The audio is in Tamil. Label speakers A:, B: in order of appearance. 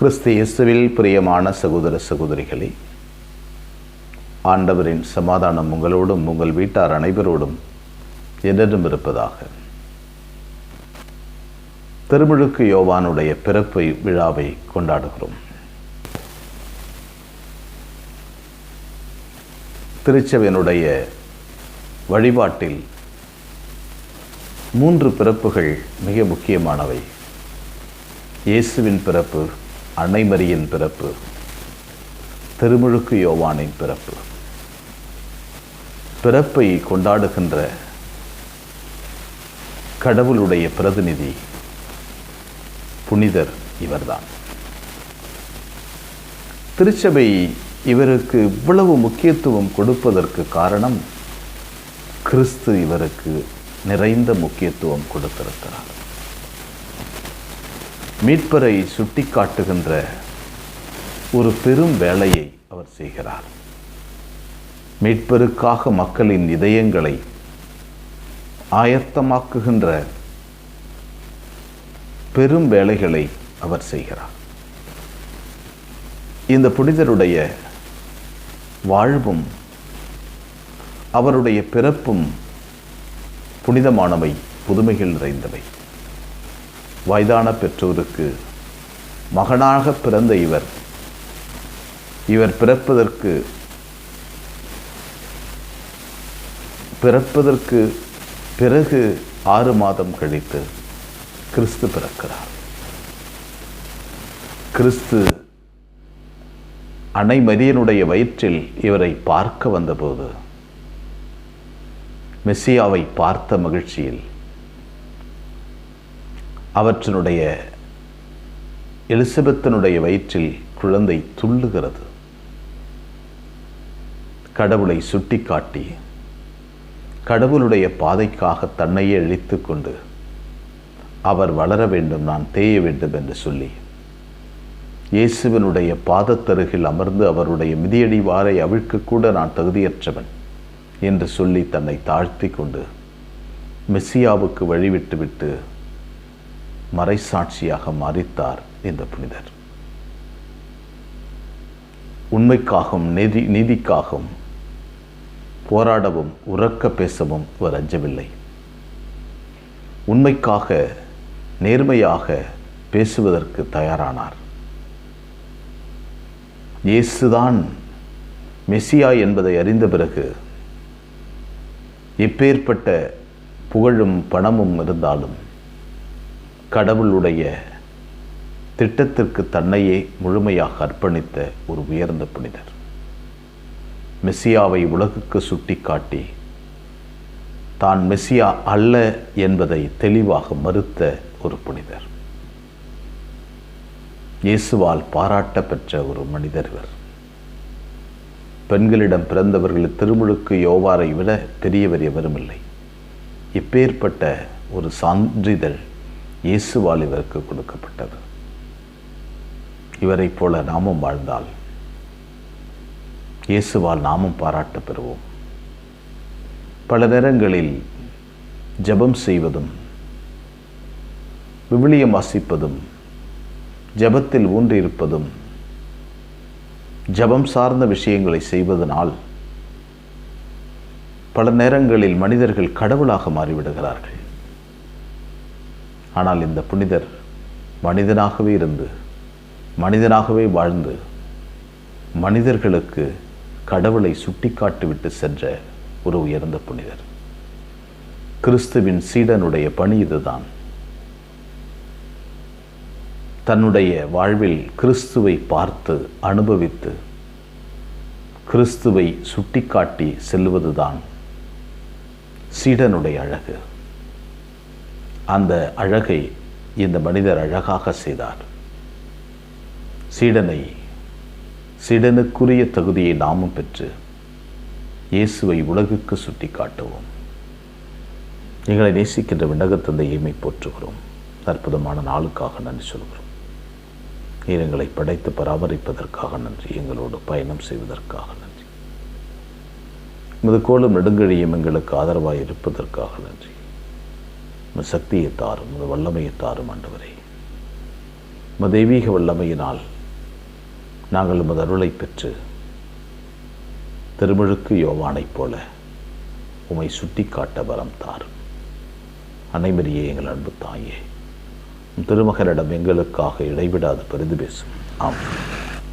A: கிறிஸ்து இயேசுவில் பிரியமான சகோதர சகோதரிகளே ஆண்டவரின் சமாதானம் உங்களோடும் உங்கள் வீட்டார் அனைவரோடும் என்றும் இருப்பதாக. திருமுழுக்கு யோவானுடைய பிறப்பு விழாவை கொண்டாடுகிறோம். திருச்சபையினுடைய வழிபாட்டில் மூன்று பிறப்புகள் மிக முக்கியமானவை. இயேசுவின் பிறப்பு அணைமரியின் பிறப்பு திருமுழுக்கு யோவானின் பிறப்பு. பிறப்பை கொண்டாடுகின்ற கடவுளுடைய பிரதிநிதி புனிதர் இவர்தான். திருச்சபை இவருக்கு இவ்வளவு முக்கியத்துவம் கொடுப்பதற்கு காரணம் கிறிஸ்து இவருக்கு நிறைந்த முக்கியத்துவம் கொடுத்திருக்கிறார். மீட்பரை சுட்டிக்காட்டுகின்ற ஒரு பெரும் வேலையை அவர் செய்கிறார். மீட்பருக்காக மக்களின் இதயங்களை ஆயத்தமாக்குகின்ற பெரும் வேலைகளை அவர் செய்கிறார். இந்த புனிதருடைய வாழ்வும் அவருடைய பிறப்பும் புனிதமானவை புதுமைகள் நிறைந்தவை. வயதான பெற்றோருக்கு மகனாக பிறந்த இவர் இவர் பிறப்பதற்கு பிறப்பதற்கு பிறகு ஆறு மாதம் கழித்து கிறிஸ்து பிறக்கிறார். கிறிஸ்து அன்னை மரியனுடைய வயிற்றில் இவரை பார்க்க வந்தபோது மெஸ்ஸியாவை பார்த்த மகிழ்ச்சியில் அவற்றினுடைய எலிசபெத்தனுடைய வயிற்றில் குழந்தை துள்ளுகிறது. கடவுளை சுட்டிக்காட்டி கடவுளுடைய பாதைக்காக தன்னையே இழித்து கொண்டு அவர் வளர வேண்டும் நான் தேய வேண்டும் என்று சொல்லி இயேசுவனுடைய பாதத்தருகில் அமர்ந்து அவருடைய மிதியடி வாரை அவிழ்க்கக்கூட நான் தகுதியற்றவன் என்று சொல்லி தன்னை தாழ்த்தி கொண்டு மெஸ்ஸியாவுக்கு வழிவிட்டுவிட்டு மறைசாட்சியாக மறித்தார் இந்த புனிதர். உண்மைக்காகவும் நீதி நீதிக்காகவும் போராடவும் உறக்க பேசவும் அவர் அஞ்சவில்லை. உண்மைக்காக நேர்மையாக பேசுவதற்கு தயாரானார். இயேசுதான் மெஸ்ஸியா என்பதை அறிந்த பிறகு எப்பேற்பட்ட புகழும் பணமும் இருந்தாலும் கடவுளுடைய திட்டத்திற்கு தன்னையே முழுமையாக அர்ப்பணித்த ஒரு உயர்ந்த புனிதர். மெஸ்ஸியாவை உலகுக்கு சுட்டிக்காட்டி தான் மெஸ்ஸியா அல்ல என்பதை தெளிவாக மறுத்த ஒரு புனிதர். இயேசுவால் பாராட்ட பெற்ற ஒரு மனிதர் இவர். பெண்களிடம் பிறந்தவர்கள் திருமுழுக்கு யோவாரை விட பெரியவர் எவரும் இல்லை இப்பேற்பட்ட ஒரு சான்றிதழ் இயேசுவால் இவருக்கு கொடுக்கப்பட்டது. இவரைப் போல நாமும் வாழ்ந்தால் இயேசுவால் நாமும் பாராட்ட பெறுவோம். பல நேரங்களில் ஜபம் செய்வதும் விவிலியம் வாசிப்பதும் ஜபத்தில் ஊன்றியிருப்பதும் ஜபம் சார்ந்த விஷயங்களை செய்வதனால் பல நேரங்களில் மனிதர்கள் கடவுளாக மாறிவிடுகிறார்கள். ஆனால் இந்த புனிதர் மனிதனாகவே இருந்து மனிதனாகவே வாழ்ந்து மனிதர்களுக்கு கடவுளை சுட்டிக்காட்டிவிட்டு சென்ற ஒரு உயர்ந்த புனிதர். கிறிஸ்துவின் சீடனுடைய பணி இதுதான். தன்னுடைய வாழ்வில் கிறிஸ்துவை பார்த்து அனுபவித்து கிறிஸ்துவை சுட்டிக்காட்டி செல்வதுதான் சீடனுடைய அழகு. அந்த அழகை இந்த மனிதர் அழகாக செய்தார். சீடனை சீடனுக்குரிய தகுதியை நாமும் பெற்று இயேசுவை உலகுக்கு சுட்டி காட்டுவோம். எங்களை நேசிக்கின்ற விண்ணகத்தந்தை இமை போற்றுகிறோம். அற்புதமான நாளுக்காக நன்றி சொல்கிறோம். நீர் எங்களை படைத்து பராமரிப்பதற்காக நன்றி. எங்களோடு பயணம் செய்வதற்காக நன்றி. உமது கோலும் நெடுங்கழியும் எங்களுக்கு ஆதரவாக இருப்பதற்காக நன்றி. உமது சக்தியை தாரும் உமது வல்லமையை தாரும் ஆண்டவரே. உமது தெய்வீக வல்லமையினால் நாங்கள் உமது அருளை பெற்று திருமுழுக்கு யோவானைப் போல உமை சுட்டி காட்ட வரம் தாரும். அனைவரையே எங்கள் அன்பு தாயே திருமகனிடம் எங்களுக்காக இடைவிடாது பெரிது பேசும் ஆம்